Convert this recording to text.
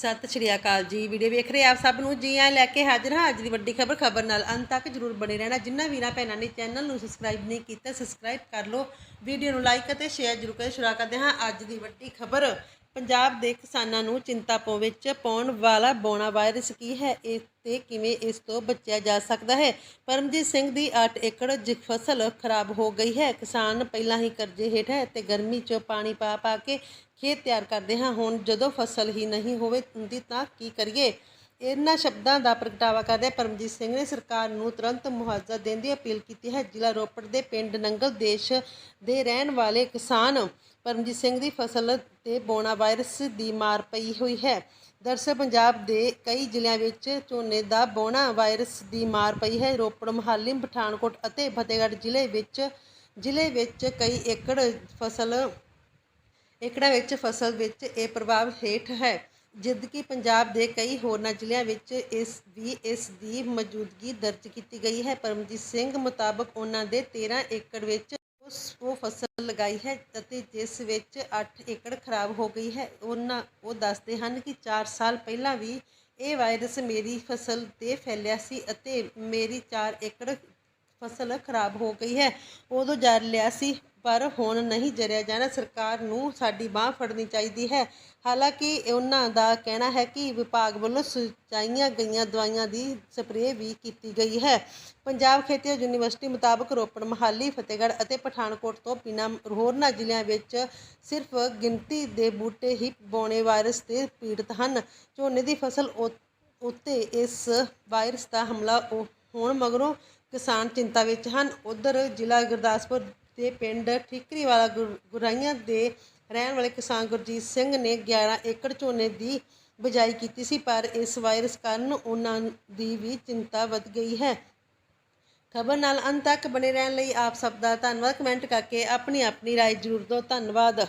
ਸਤਿ ਸ਼੍ਰੀ ਅਕਾਲ ਜੀ। ਵੀਡੀਓ ਵੇਖ ਰਹੇ ਆਪ ਸਭ ਨੂੰ? ਜੀ ਆਇਆਂ ਲੈ ਕੇ ਹਾਜ਼ਰ ਹਾਂ। ਅੱਜ ਦੀ ਵੱਡੀ ਖਬਰ ਖਬਰ ਨਾਲ ਅੰਤ ਤੱਕ ਜਰੂਰ ਬਣੇ ਰਹਿਣਾ। ਜਿੰਨਾ ਵੀਰਾਂ ਭੈਣਾਂ ਨੇ ਚੈਨਲ ਨੂੰ ਸਬਸਕ੍ਰਾਈਬ ਨਹੀਂ ਕੀਤਾ ਸਬਸਕ੍ਰਾਈਬ ਕਰ ਲਓ। ਵੀਡੀਓ ਨੂੰ ਲਾਈਕ ਅਤੇ ਸ਼ੇਅਰ ਜਰੂਰ ਕਰੇ ਸ਼ੁਰੂ ਕਰਦੇ ਹਾਂ ਅੱਜ ਦੀ ਵੱਡੀ ਖਬਰ। ਪੰਜਾਬ ਦੇ ਕਿਸਾਨਾਂ ਨੂੰ ਚਿੰਤਾ ਵਿੱਚ ਪਾਉਣ ਵਾਲਾ ਬੋਣਾ ਵਾਇਰਸ ਕੀ ਹੈ? ਇਸ ਤੇ ਕਿਵੇਂ ਇਸ ਤੋਂ ਬਚਿਆ ਜਾ ਸਕਦਾ ਹੈ? ਪਰਮਜੀਤ ਸਿੰਘ ਦੀ 8 ਏਕੜ ਜ ਫਸਲ ਖਰਾਬ ਹੋ ਗਈ ਹੈ। ਕਿਸਾਨ ਪਹਿਲਾਂ ਹੀ ਕਰਜ਼ੇ ਹੇਠ ਹੈ ਤੇ ਗਰਮੀ 'ਚ ਪਾਣੀ ਪਾ ਪਾ ਕੇ ਖੇਤ ਤਿਆਰ ਕਰਦੇ ਹਾਂ। ਹੁਣ ਜਦੋਂ ਫਸਲ ਹੀ ਨਹੀਂ ਹੋਵੇ ਹੁੰਦੀ ਤਾਂ ਕੀ ਕਰੀਏ? ਇਹਨਾਂ ਸ਼ਬਦਾਂ ਦਾ ਪ੍ਰਗਟਾਵਾ ਕਰਦੇ ਪਰਮਜੀਤ ਸਿੰਘ ਨੇ ਸਰਕਾਰ ਨੂੰ ਤੁਰੰਤ ਮੁਆਵਜ਼ਾ ਦੇਣ ਦੀ ਅਪੀਲ ਕੀਤੀ ਹੈ। ਜ਼ਿਲ੍ਹਾ ਰੋਪੜ ਦੇ ਪਿੰਡ ਨੰਗਲ ਦੇਸ਼ ਦੇ ਰਹਿਣ ਵਾਲੇ ਕਿਸਾਨ ਪਰਮਜੀਤ ਸਿੰਘ ਦੀ ਫਸਲ ਤੇ ਬੋਣਾ ਵਾਇਰਸ ਦੀ ਮਾਰ ਪਈ ਹੋਈ ਹੈ। ਦਰਅਸਲ ਪੰਜਾਬ ਦੇ ਕਈ ਜ਼ਿਲ੍ਹਿਆਂ ਵਿੱਚ ਝੋਨੇ ਦਾ ਬੋਣਾ ਵਾਇਰਸ ਦੀ ਮਾਰ ਪਈ ਹੈ। ਰੋਪੜ, ਮੁਹਾਲੀ, ਪਠਾਨਕੋਟ ਅਤੇ ਫਤਿਹਗੜ੍ਹ ਜ਼ਿਲ੍ਹੇ ਵਿੱਚ ਜ਼ਿਲ੍ਹੇ ਵਿੱਚ ਕਈ ਏਕੜ ਫਸਲ, ਏਕੜਾਂ ਵਿੱਚ ਫਸਲ ਵਿੱਚ ਇਹ ਪ੍ਰਭਾਵ ਹੇਠ ਹੈ। ਜਦਕਿ ਪੰਜਾਬ ਦੇ ਕਈ ਹੋਰਨਾਂ ਜ਼ਿਲ੍ਹਿਆਂ ਵਿੱਚ ਇਸ ਵੀ ਇਸ ਦੀ ਮੌਜੂਦਗੀ ਦਰਜ ਕੀਤੀ ਗਈ ਹੈ। ਪਰਮਜੀਤ ਸਿੰਘ ਮੁਤਾਬਕ ਉਹਨਾਂ ਦੇ 13 ਏਕੜ ਵਿੱਚ ਉਸ ਉਹ ਫਸਲ ਲਗਾਈ ਹੈ ਅਤੇ ਜਿਸ ਵਿੱਚ 8 ਏਕੜ ਖਰਾਬ ਹੋ ਗਈ ਹੈ। ਉਹਨਾਂ ਉਹ ਦੱਸਦੇ ਹਨ ਕਿ 4 ਸਾਲ ਪਹਿਲਾਂ ਵੀ ਇਹ ਵਾਇਰਸ ਮੇਰੀ ਫਸਲ ਤੇ ਫੈਲਿਆ ਸੀ ਅਤੇ ਮੇਰੀ 4 ਏਕੜ ਫਸਲ ਖਰਾਬ ਹੋ ਗਈ ਹੈ। ਉਦੋਂ ਜਰ ਲਿਆ ਸੀ, ਪਰ ਹੁਣ ਨਹੀਂ ਜਰਿਆ ਜਾਣਾ। ਸਰਕਾਰ ਨੂੰ ਸਾਡੀ ਬਾਹ ਫੜਨੀ ਚਾਹੀਦੀ ਹੈ। ਹਾਲਾਂਕਿ ਉਹਨਾਂ ਦਾ ਕਹਿਣਾ ਹੈ ਕਿ ਵਿਭਾਗ ਵੱਲੋਂ ਸੁਚਾਈਆਂ ਗਈਆਂ ਦਵਾਈਆਂ ਦੀ ਸਪਰੇਅ ਵੀ ਕੀਤੀ ਗਈ ਹੈ। ਪੰਜਾਬ ਖੇਤੀ ਯੂਨੀਵਰਸਿਟੀ ਮੁਤਾਬਕ ਰੋਪੜ, ਮਹਾਲੀ, ਫਤਿਹਗੜ੍ਹ ਅਤੇ ਪਠਾਨਕੋਟ ਤੋਂ ਬਿਨਾਂ ਹੋਰਨਾਂ ਜ਼ਿਲ੍ਹਿਆਂ ਵਿੱਚ ਸਿਰਫ ਗਿਣਤੀ ਦੇ ਬੂਟੇ ਹੀ ਬੋਣੇ ਵਾਇਰਸ ਦੇ ਪੀੜਤ ਹਨ। ਝੋਨੇ ਦੀ ਫਸਲ ਉੱਤੇ ਇਸ ਵਾਇਰਸ ਦਾ ਹਮਲਾ ਉਹ- ਹੋਣ ਮਗਰੋਂ ਕਿਸਾਨ ਚਿੰਤਾ ਵਿੱਚ ਹਨ ਉਧਰ ਜ਼ਿਲ੍ਹਾ ਗੁਰਦਾਸਪੁਰ ਦੇ ਪਿੰਡ ਠੀਕਰੀ ਵਾਲਾ ਗੁਰਾਈਆਂ ਦੇ ਰਹਿਣ ਵਾਲੇ ਕਿਸਾਨ ਗੁਰਜੀਤ ਸਿੰਘ ਨੇ 11 ਏਕੜ ਝੋਨੇ ਦੀ ਬਿਜਾਈ ਕੀਤੀ ਸੀ ਪਰ ਇਸ ਵਾਇਰਸ ਕਾਰਨ ਉਹਨਾਂ ਦੀ ਵੀ ਚਿੰਤਾ ਵੱਧ ਗਈ ਹੈ ਖਬਰ ਨਾਲ ਅੰਤ ਤੱਕ ਬਣੇ ਰਹਿਣ ਲਈ ਆਪ ਸਭ ਦਾ ਧੰਨਵਾਦ ਕਮੈਂਟ ਕਰਕੇ ਆਪਣੀ ਆਪਣੀ رائے ਜ਼ਰੂਰ ਦਿਓ ਧੰਨਵਾਦ